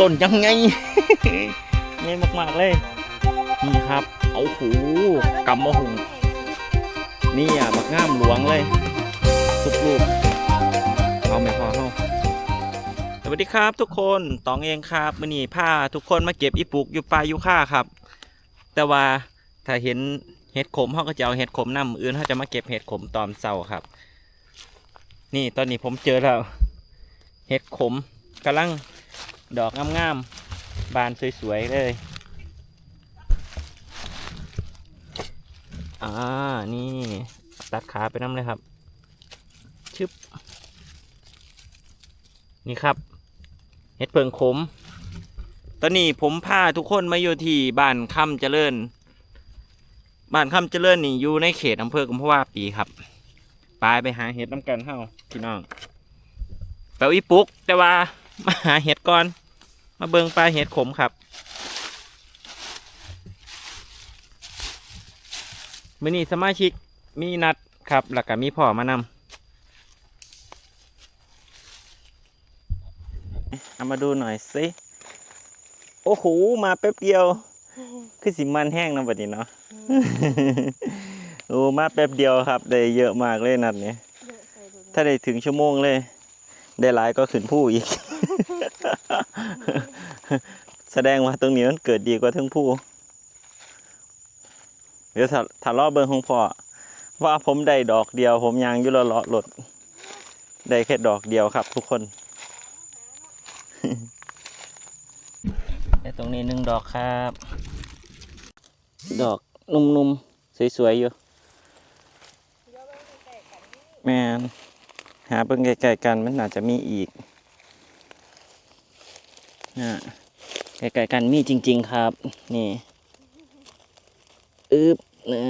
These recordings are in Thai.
ต้นยังไงง่ายมากๆเลย นี่ครับ เอาหูกำมะหุงนี่อะบักง่ามหลวงเลยทุกลูกเอาไม่พอเข้าสวัสดีครับทุกคนตองเองครับมื่อนี้พาทุกคนมาเก็บอีปุกอยู่ปลายูค่าครับ แต่ว่าถ้าเห็นเห็ดขมเขาก็จะเอาเห็ดขมนำมื้ออื่นเขาจะมาเก็บเห็ดขมตอนเช้าครับ นี่ตอนนี้ผมเจอแล้ว เห็ดขมกำลัง ดอกงามๆ บานสวยๆ เลย อ่า นี่ ตัดขาไปน้ำเลยครับ ชึบ นี่ครับ เห็ดเพิงขม ตอนนี้ผมพาทุกคนมาอยู่ที่บ้านคำเจริญ บ้านคำเจริญนี่อยู่ในเขตอำเภอกุมภาวะปีครับไปไปหาเห็ดน้ำกันเฮ้าพี่น้องแปลวิปุกแต่ว่า มาหาเห็ดก่อน มาเบิงปลาเห็ดขมครับมื่อนี้สมาชิกมีนัดครับแล้วก็มีพ่อมานำเอามาดูหน่อยสิโอ้โหมาแป๊บเดียว คือสิมันแห้งนะบัดนี้เนาะโอ้มาแป๊บเดียวครับได้เยอะมากเลยนัดนี้ถ้าได้ถึงชั่วโมงเลย ได้หลายก็ขึ้นผู้อีก แสดงว่าตรงนี้มันเกิดดีกว่าทั้งผู้เดี๋ยวถ้าถ้ารอบเบิงของพ่อว่าผมได้ดอกเดียว ผมยางอยุละเลาะหลดได้แค่ดอกเดียวครับ ทุกคนแต่ตรงนี้หนึ่งดอกครับ ดอกนุ่มๆ สวยๆ อยู่ แมนหาเบิ่งไกลๆกันมันอาจจะมีอีก นะไกลๆกันมีจริง ๆ ครับ นี่อึบนะ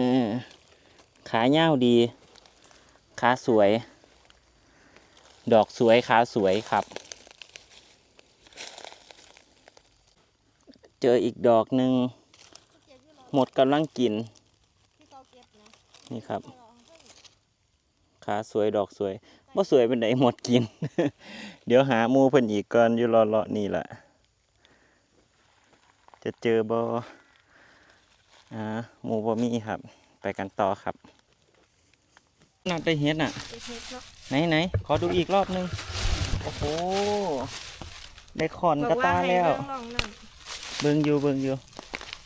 ขาเง่าดี ขาสวย ดอกสวย ขาสวยครับ เจออีกดอกหนึ่ง หมดกำลังกิน นี่ครับ ขาสวยดอกสวยว่าสวยเป็นไหนหมดกิน เดี๋ยวหามูเพิ่นอีกก่อนอยู่รอๆนี่แหละ จะเจอบ่อ่าหมูบ่มีครับ ไปกันต่อครับน่าได้เห็นอะไหนไหนขอดูอีกรอบหนึง โอ้โห ได้ขอนกระตาแล้ว เบิ่งอยู่เบิ่งอยู่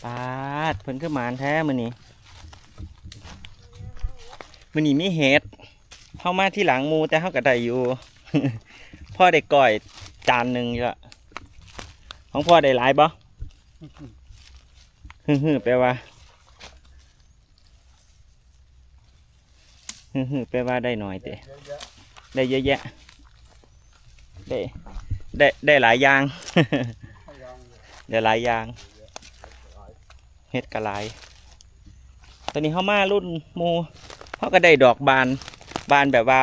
ปาดเพิ่นคือหมานแท้มื้อนี้มื้อนี้มีเห็ดเข้ามาที่หลังหมูแต่เฮาก็ได้อยู่ พ่อได้ก่อยจานหนึ่งอยู่ละของพ่อได้หลายบ่ ฮึ่มๆแปลว่าฮึ่มๆแปลว่าได้หน่อยเตะได้เยอะแยะ ได้ ได้ได้หลายอย่าง ได้หลายอย่างเฮ็ดกะหลายตอนนี้เขามารุ่นหมูเขาก็ได้ดอกบาน บานแบบว่า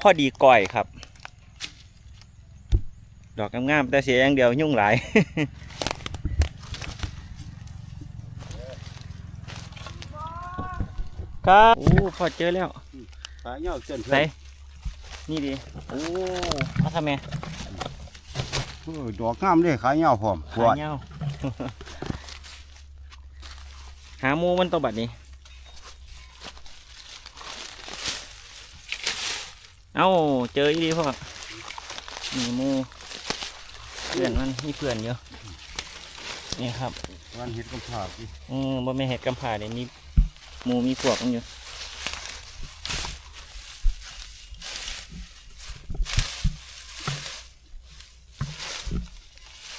พอดีก่อยครับ ดอกงามๆแต่เสียอย่างเดียวยุ่งหลาย ครับโอ้พอเจอแล้วขาเหี่ยวเส้นไหนนี่ดิโอ้มาทำไมเออดอกงามเลยขาเหี่ยวพร้อมปวหาดเงาหาหมูมันตัวบัดนี้ เอ้าเจออีดีพ่อนี่หมูเพื่อนมันมีเพื่อนเยอะนี่ครับวันเห็ดกำพร้าพี่อืมบ่ไม่นเห็ดกำผาเดี๋ยวมี หมูมีพวกมันอยู่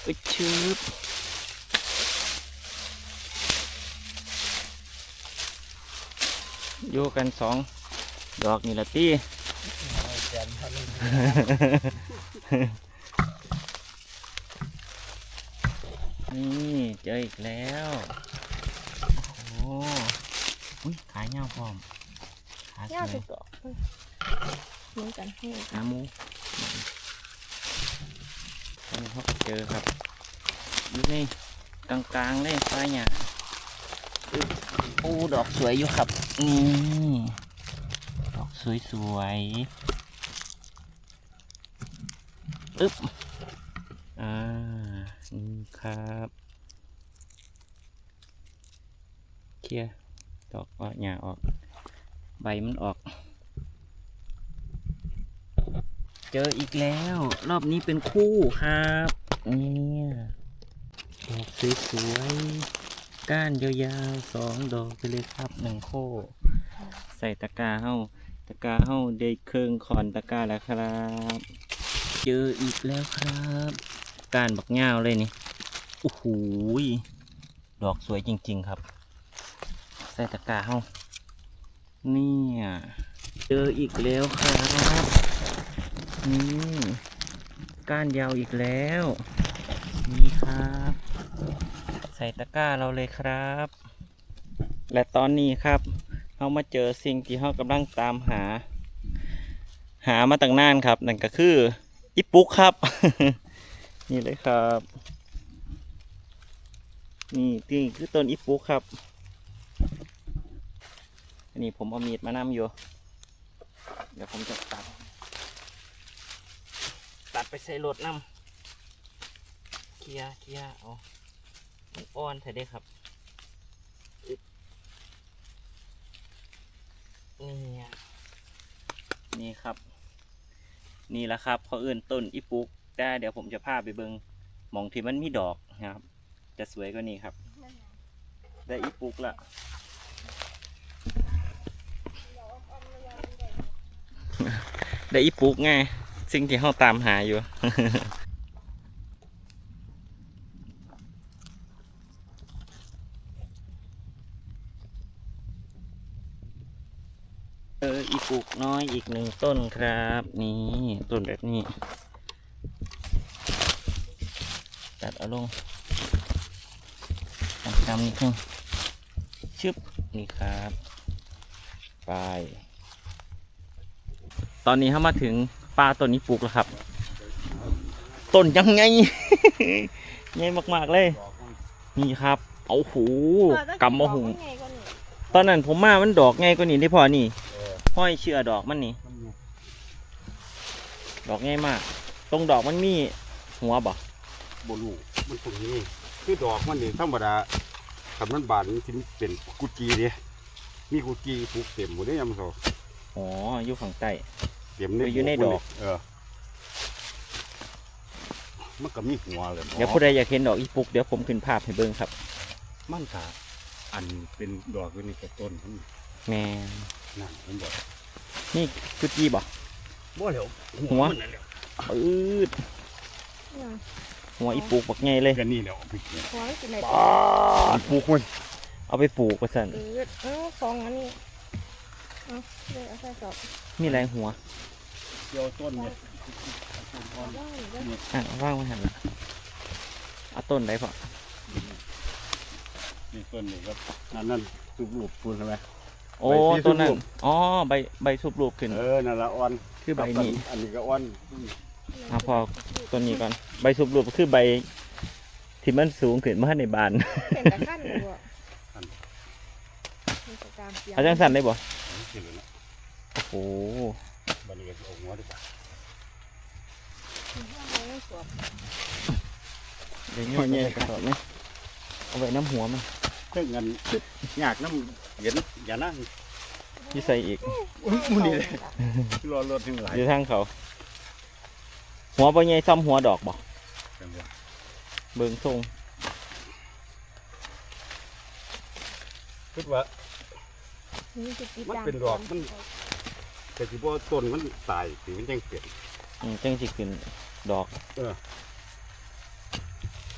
อึดชืบอยู่กันสองดอกนี่ละตี้นี่เจออีกแล้ว โอ้ อุ้ยขายเงาพร้อมขาสย่าวยสุดดอกเหมือนกันให้ขาหมูอันนี้เขาก็เจอครับอยู่ในกลางๆเลยฟ้าหยาอึ๊บโอ้ดอกสวยอยู่ครับนี่ดอกสวยๆอึ๊บอ่านี่ครับ เคลียร์ ดอกออกหญ้าออก ใบมันออก เจออีกแล้ว รอบนี้เป็นคู่ครับเนี่ยดอกสวยๆก้านยาวๆสองดอกไปเลยครับหนึ่งโค่ใส่ตะกร้าเฮ้าตะกร้าเฮ้าได้เครื่องขอนตะกร้าแล้วครับ เจออีกแล้วครับก้านบักเงาเลยนี่โอ้โหดอกสวยจริง ๆ ครับ ใส่ตะกร้าเฮ้าเนี่ยเจออีกแล้วครับนี่ก้านยาวอีกแล้ว นี่ครับ ใส่ตะกร้าเราเลยครับ และตอนนี้ครับเรามาเจอสิ่งที่เรากำลังตามหา หามาตั้งนานครับ นั่นก็คืออิปุกครับ นี่เลยครับ นี่นี่คือต้นอิปุกครับ อันนี้ผมเอามีดมานำอยู่ เดี๋ยวผมจะตัด ตัดไปใส่รถน้ำเคลียร์เคลียร์เอามันอ่อนเถอะเด้ครับนี่นี่ครับ นี่แหละครับเขาเอื่นต้นอีปุกแต่เดี๋ยวผมจะพาไปเบิงหมองที่มันมีดอกนะครับ จะสวยกว่านี้ครับ ได้อีปุกละ ได้อีปุกไงสิ่งที่เราตามหาอยู่ เอออีปุกน้อยอีกหนึ่งต้นครับ นี่ต้นแบบนี้ ตัดเอาลงทำกำนิดนึงชึบนี่ครับ ไป ตอนนี้เข้ามาถึงปลาต้นนี้ปลูกแล้วครับ ต้นยังไง ใหญ่มากๆเลยดอกมันนี่ครับ เอาหูกำมะหุงไงก็นี่ตอนนั้นผมมามันดอกไงก็นี่ได้พอนี่เออห้อยเชื่อดอกมันนี่มันอยู่ดอกง่ายมาก ตรงดอกมันมีหัวบ่บลูมันตรงนี้ คือดอกมันนี่ธรรมดาคันมันบานมันสิเป็นกุจีเด้มีกุจีปลูกเต็มหมดเลยยามเขา อ๋ออยู่ฝั่งใต้ เต็มไปอยู่ในดอก เออมันก็มีหัวเลยเดี๋ยวผู้ใดอยากเห็นดอกอีปุกเดี๋ยวผมขึ้นภาพให้เบิ่งครับ มันกะอันเป็นดอกอยู่นี่กับต้นมันแม่นนั่นผมบอกนี่คือจีบ่ บ่เหลียวหัว มันนั่นแหล้วปืดหัวอีปุกบักไงเลยกันนี่แหล้วเอาไปกินหัวไม่กินไหนอ๋อปลูกมันเอาไปปลูกประสันเออเออฟองอันนี้ เอาเลยเอาใส่กรอบมีแรงหัวเกี่ยวต้นเนี่ยต้นอ่อนว่างอยู่ด้วยอะว่างมาหันละเอาต้นได้พอนี่ต้นนี่ครับนั่นนั่นสูบลูกปูนใช่ไหม โอ้ใบสีต้นนั้นสูบอ๋อใบใบสุบรูปขึ้น เออนั่นละอ่อนคือใบนี้อันนี้ก็อ่อนอะพอต้นนี้ก่อนใบสุบรูปคือใบ ที่มันสูงขึ้นมาในบาน เป็นตะขั้นอยู่อะมีตะกร้ามเสียงเอาจังสันได้บ่ เห็นแล้วนะโอ้โหบันนี้ก็จะเอาหัวดีกว่าเอาไว้สวมเดี๋ยวนี้เอาใส่กระสอบไหมเอาไว้น้ำหัวมันเพื่อเงินยากน้ำเย็นอย่านั่งที่ใส่อีกอุ้ยมูนี่เลยรอรถถึงหลายอยู่ทางเขา หัวปใหญ่ซ้ำหัวดอกบ่จังหวะเบิ่งทรงคิดว่า นี่คือติดมันด่างเป็นดอกมันแต่ที่ว่าต้นมันตายสีมันยังเปลี่ยนอืมจังสิขึ้นดอก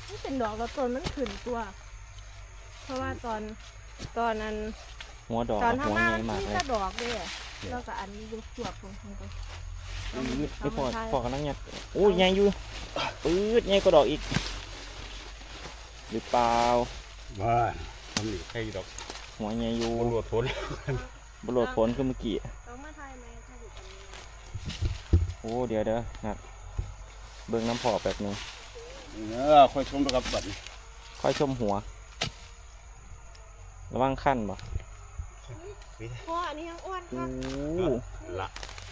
นี่เป็นดอกแล้วต้นมันขึ้นตัว เพราะว่าตอนตอนนั้นหัวดอกตอนกับทำหัวหน้าใหญ่มันมากเลยมีแต่ดอกด้วยอะแล้วก็อันนี้ยุบสวบลงไปไม่พอพอกำลังยัดโอ้ยใหญ่อยู่ปื๊ดใหญ่กว่าดอกอีก หรือเปล่าว่าทำนี่ใครดอก หัวใหญ่อยู่มันรวดทนบโลดผลคือเมื่อกี้ต้องมาทายไหมถ้าอยู่ตรงนี้โอ้เดี๋ยวเดี๋ยวนัดเบิ่งน้ำพอแป๊บหนึงเออค่อยชมนะครับบัดนี้ค่อยชมหัว ระวังขั้นบ่เพราะอันนี้ยังอ้วนโอ้ค่ะละ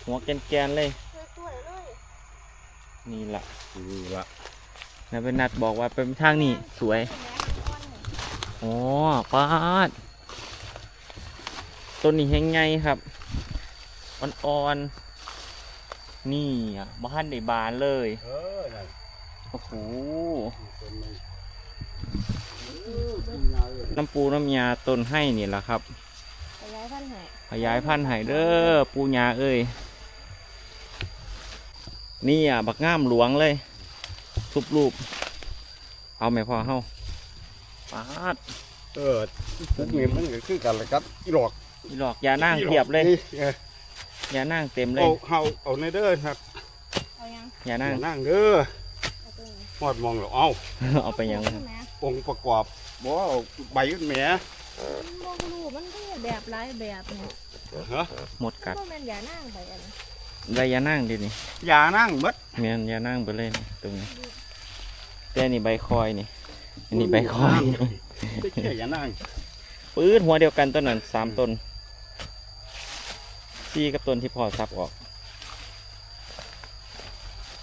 หัวแกนๆเลย สวยๆเลยนี่ละคือว่านายเป็นนัดบอกว่าเป็นทางนี้สวยอ๋อปาด ต้นนี้แห้งไงครับ อ่อนๆ นี่อะบ้านในบานเลย เออนั่นโอ้โห ต้นนึงเออกินยาเลยน้ำปูน้ำยาต้นให้นี่แหละครับ ขยายพันธุ์ให้ขยายพันธุ์ให้เด้อปูยาเอ้ย นี่อะ บักง่ามหลวงเลย ทุบรูป เอาไหมพ่อเฮาปาด เออพวกนี้มันก็คือกันเลยครับอีหลอก อีหลอกยานั่งเทียบเลยเออยานั่งเต็มเลเอายเฮาเอาในเด้อครับเอายังยานั่งนั่งเด้อเอาตัวไหนหอดมองแล้วเอาเอาไปยังใช่ไหมองค์ประกอบบ่เอาใบขึ้นแหมมันบ่รู้มันก็แบบหลายแบบเนี่ยฮะหมดกัดบ่แม่นอย่านั่งไปอันได้ยานั่งดินี่ยานั่งหมดเมียนยานั่งไปเลยนี่ตรงนี้แต่อันนี่ใบคอยนี่อันนี้ใบคอยไม่ใช่ยานั่งปื้ดหัวเดียวกันต้นนั้นสามต้น ซี่กับต้นที่พ่อซับออก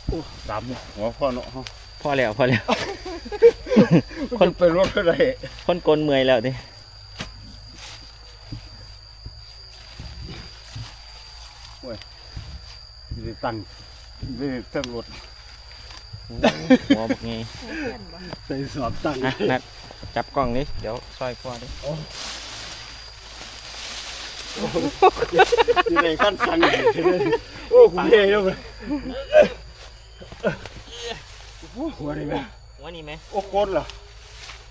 โอ้ดำหัวพ่อเนาะเฮาพอแล้วพอแล้ว คนไปรถเท่าไหร่คนกลนเมื่อยแล้วดิสิได้ตั้งสิได้ตั้งรถหัวบอกไงเพื่อนบ่ใส่สอบตั้งนะนัดจับกล้องนี้เดี๋ยวซอยพ่อดิ สิได้ขั้นสั่งอยู่สิได้โอ้คุณเย่แล้วเลยหัวนี่แม่หัวนี่ไหมโอ้คนเหรอ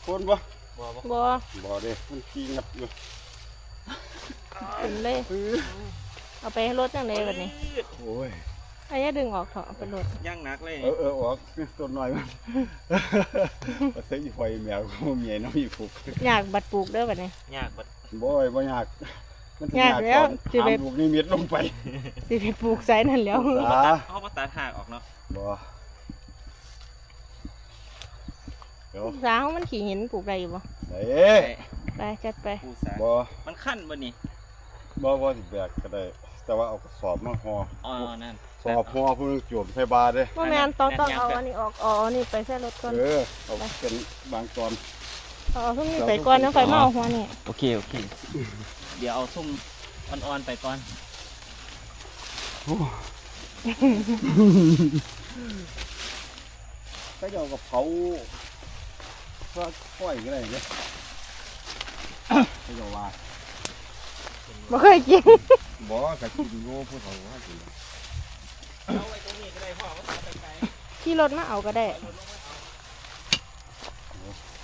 คนบ่บ่บ่บ่บ่เด้มันขี้งับอยู่ขึ้นเลยเอาไปให้รถจังไดบัดนี้โอ้ยไอันนี้ดึงออกเถอะเอาไปรถย่างหนักเลย เออเออออกตัวน้อยมันเอาใส่อีไฟแมวก็มีน้องอีฟุกอยากบัดปลูกเด้อบัดนี้อยากบัดบ่อยบ่อยาก มันสิยากแล้วตสิอนไปถามลูกนี่เม็ดลงไปสิไปปลูกไสนั่นแล้ว สาเขามาตัดหากออกเนาะบ่เดี๋ยวสาเฮามันขี้หินปลูกได้อยู่บ่เด้ไปจัดไปปูสาบ่มันขั้นบ่นี่บ่บ่สิแบกก็ได้ แต่ว่าเอากระสอบมาห่ออ๋อนั่นสอบห่อเพิ่นโจมใส่บาเด้บ่แม่นต้องต้องแม่นยังเอาเกิดอันนี้ออกอ๋ออันนี้ไปใส่รถก่อนเออเอาเป็นบางตอนเอาเอาซุ่มนี้ไปก่อนแล้วค่อยมาเอาหัวนี่โอเคโอเค เดี๋ยวเอาซุ่มอ่อนๆไปก่อน ก็จะเอากับเขาก็ค่อยก็ได้เนี่ยก็จะว่าบ่เคยกินบ่กะกินโง่ผู้เขาว่ากินเอาไว้ตรงนี้ก็ได้พ่อว่าตัดไปไกลขี่รถมาเอาก็ได้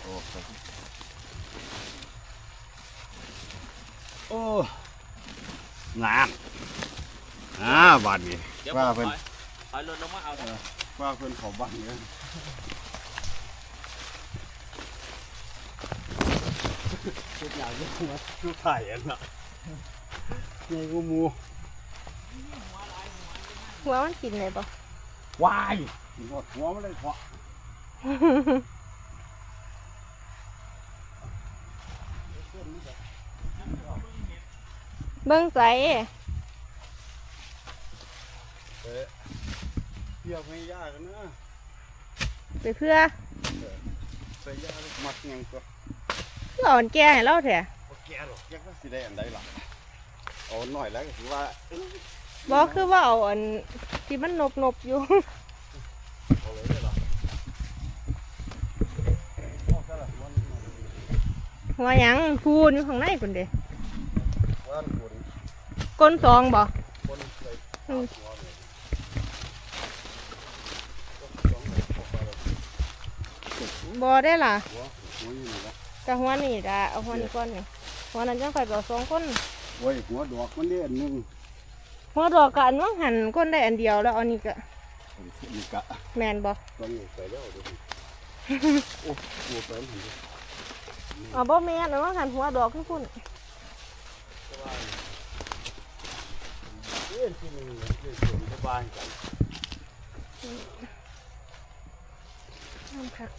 โอ้โอ้งามอ่าบาดนี้ เดี๋ยวว่าผมเพิ่น ถอยถอยรถลงมาเอาเถอะว่าเพิ่นเขาบ้านเนี่ยทุกอย่างที่มาทุกถ่ายอันน่ะนี่กูมูหัวมันกินได้บ่วายหัวหัวมันเลยเพาะ เบิ่งใสเอ๊ะเที่ยวไม่ยากนะไปเพื่อใส่ยาลูกมัดยังก็เพื่ออ่อนแก่ให้เราแท้บ่แก่หรอกแก่ก็สิได้อันใดล่ะเอาหน่อยแล้วก็ถือว่าบ่คือว่าเอาอันที่มันนบๆอยู่เอาเลยได้ล่ะโอ้ซะละวันนี้หัวหยังพูนอยู่ข้างในพุ่นเด้วันคน ก้นซองบ่คนใส่อืมหัวเลยต้องให้พวกเราบ่ได้ล่ะหัวหัวอยู่นี่ละกะหัวนี่ล่ะเอาหัวนี่ก่อนนี่หัวนั้นจังค่อยไปเอาสองคนโอ้ยหัวดอกมันได้อันหนึงหัวดอกกะอันว่างหันก้นได้อันเดียวแล้วเอันนี้ก็นี่กะแม่นบ่ต้องอยู่ใส่แล้วเดี๋ยวนี้โอ้โหไปมันเห็นเอาบ่แม่นอันว่างหันหัวดอกคือพุ่น เรื่องที่หนึ่งคือสวนสบายกันน้ำคัก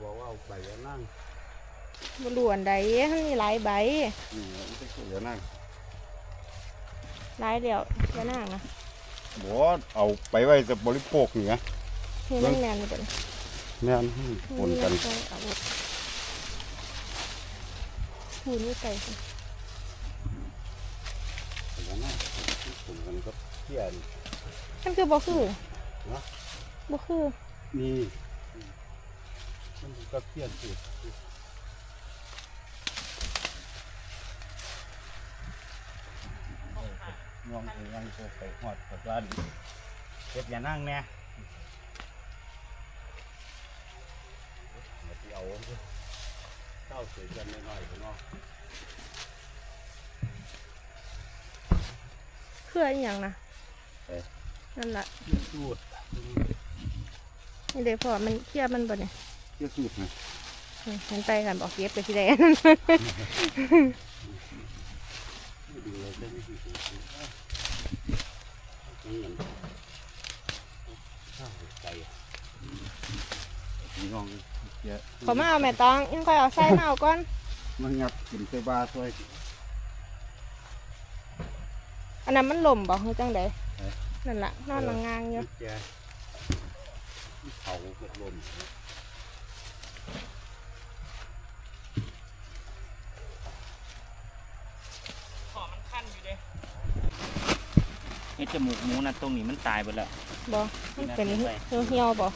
บอกว่าเอาไปแล้วนั่งบ่รู้อันใดมันมีหลายใบนี่มันจะเดี๋ยวนั่งหลายเดียวจะนั่งนะบ่เอาไปไว้จะบริโภคนี่ไงเฮ้ยมันแมนเลยแมนปนกันหูนี่ไก่สิ แล้วนะปนกันก็ เที่ยนมันคือบ่คือฮะบ่คือนี่มันก็เที่ยนสิมองไปยังโคไปหอดกับบ้านเฮ็ดอย่านั่งแน่เอาเต้าเสียกันหน่อยๆเนาะคืออะไรอย่างนะเอ๊ะ นั่นแหละสูดนี่เดี๋ยวพอมันเทียบมันบ่เนี่ยเที่ยวสูดนะนี่เห็นไปกันบอกเก็บไปที่ใดดูเลยจะไม่สูดนี่มันข้าวใจพี่น้องเยอะขอมาเอาแม่ตองยังค่อยเอาใส่มาเอาก่อนมันงับกินใส่บาช่วยอันนั้นมันหล่มบ่คือจังใดเอ๊ะ นั่นล่ะนอนงางๆอยู่แกเขาเกิดลมขอมันขั้นอยู่เด้ไอ้จมูกหมูนะตรงนี้มันตายไปแล้วบ่มันเป็นเหี่ยวๆบ่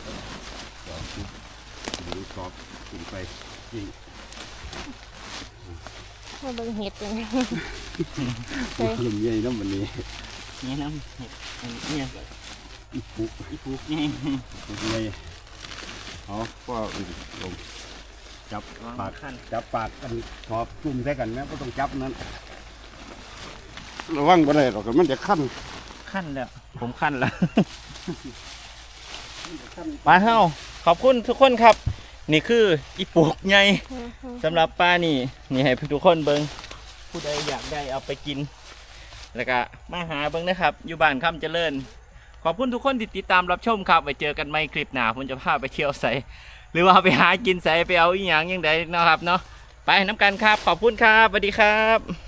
ดูสอบกินไปยิงมาเบิ่งเห็ดเลยลมใหญ่น้ำวันนี้ นี่น้ำเห็ดอันนี้เนี่ยอีปุกอีปูนี่ลมใหญ่เอาก็ลมจับวางปากขั้นจับปากกันสอบจุ่มใส่กันนะก็ต้องจับนั้นระวังบ่ได้หรอกมันจะขั้นขั้นแล้วผมขั้นแล้วปลาเฮาขอบคุณทุกคนครับ นี่คืออีปูกใหญ่สำหรับปลานี่ นี่ให้ทุกคนเบิงผู้ใดอยากได้เอาไปกิน แล้วก็มาหาเบิงนะครับ อยู่บ้านคำเจริญ ขอบคุณทุกคนที่ติดตามรับชมครับ ไปเจอกันใหม่คลิปหน้าผมจะพาไปเที่ยวใส่หรือว่าไปหากินใส่ไปเอาอีหยังยังไงเนาะครับเนาะ ไปน้ำกันครับ ขอบคุณครับสวัสดีครับ